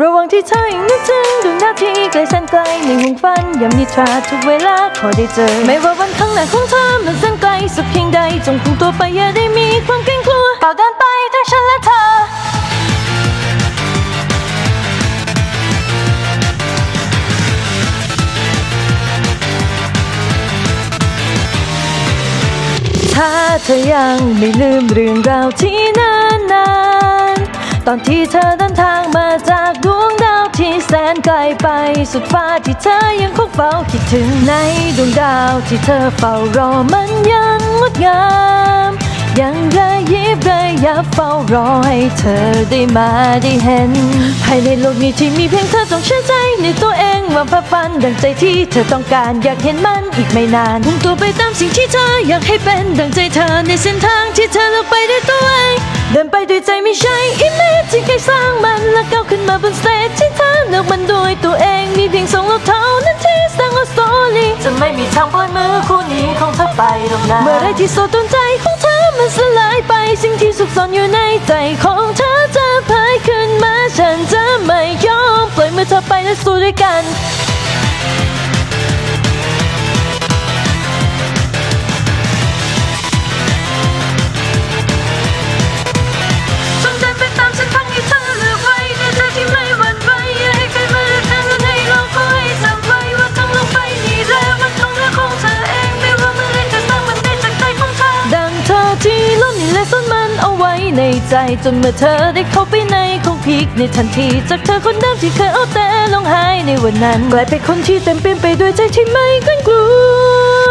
ระว่างที่เธอยังนึกถึงดวงดาวที่ไกลแสนไกลในห่วงฝันยามนิทราทุกเวลาขอได้เจอ ไม่ว่าวันข้างหน้าของเธอมันแสนไกลสักเพียงใด จงคงตัวไปอย่าได้มีความเกรงกลัวเป่าเดินไปทั้งฉันและเธอถ้าเธอยังไม่ลืมเรื่องราวที่นานนาน ตอนที่เธอเดินทางมาจากดวงดาวที่แสนไกลไปสุดฟ้าที่เธอยังคงเฝ้าคิดถึงในดวงดาวที่เธอเฝ้ารอมันยังงดงาม ยังระยิบระยับเฝ้ารอให้เธอได้มาได้เห็นภายในโลกนี้ที่มีเพียงเธอต้องเชื่อใจในตัวเองว่าพาฝันดังใจที่เธอต้องการอยากเห็นมันอีกไม่นานพุ่งตัวไปตามสิ่งที่เธออยากให้เป็นดังใจเธอในเส้นทางที่เธอเลือกไปด้วยตัวเองเดินไปด้วยใจไม่ใช่อิมเม จที่ใครสร้างมันแล้วก้าวขึ้นมาบนสเตจที่เธอเลือกมันด้วยตัวเองมีเพียงสองโลกเท่านั้นที่สร้างสตอรี่จะไม่มีทางปล่อยมือคู่นี้ของเธอไปหรอกนะเมื่อไรที่โซตนใจของเธอมันสลายไปสิ่งที่สุขซ่อนอยู่ในใจของเธอจะเผยขึ้นมาฉันจะไม่ยอมปล่อยมือเธอไปและสู้ด้วยกัน ในใจจนเมื่อเธอได้เข้าไปในของพีกในทันที จากเธอคนเดิมที่เคยเอาแต่ลงหายในวันนั้นกลายเป็นคนที่เต็มเปี่ยมไปด้วยใจที่ไม่เกรงกลัว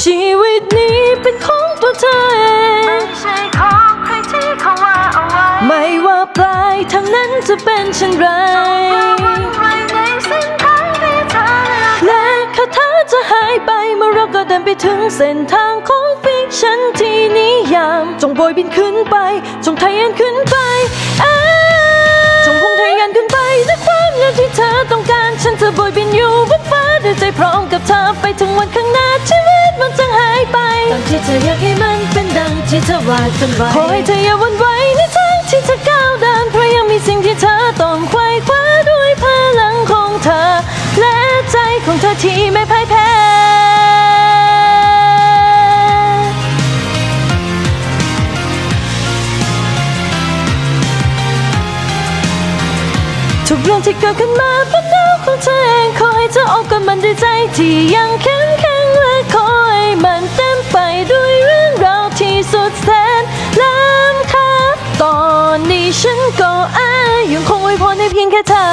ชีวิตนี้เป็นของตัวเธอเองไม่ใช่ของใครที่เขาว่าเอาไว้ ไม่ว่าปลายทางนั้นจะเป็นเช่นไรวันไว้ในเส้นทาเธอเลือกและคาถาจะหายไปเมื่อเราก็เดินไปถึงเส้นทางของ จงโบยบินขึ้นไป จงทะยานขึ้นไปอ้าจงพุ่งทะยานขึ้นไปด้วยความเร็วที่เธอต้องการ ฉันจะโบยบินอยู่บนฟ้าด้วยใจพร้อมกับเธอไปถึงวันข้างหน้าชีวิตมันจะหายไปตามที่เธออยากให้มันเป็นดังที่เธอวาดฝันไว้ขอให้เธออย่าหวันไหวในทางที่เธอก้าวเดินเพราะยังมีสิ่งที่เธอต้องไขว่คว้าด้วยพลังของเธอ และใจของเธอที่ไม่พ่ายแพ้ ทุกเรื่องที่เกิดขึ้นมาเป็นดาวของเธอเองขอให้เธอออกกับมันด้วยใจที่ยังแข็งแข็งและคอยมันเต็มไปด้วยเรื่องราวที่สุดแสนล้ำค่าตอนนี้ฉันก็อายังคงไว้พรในเพียงแค่เธอ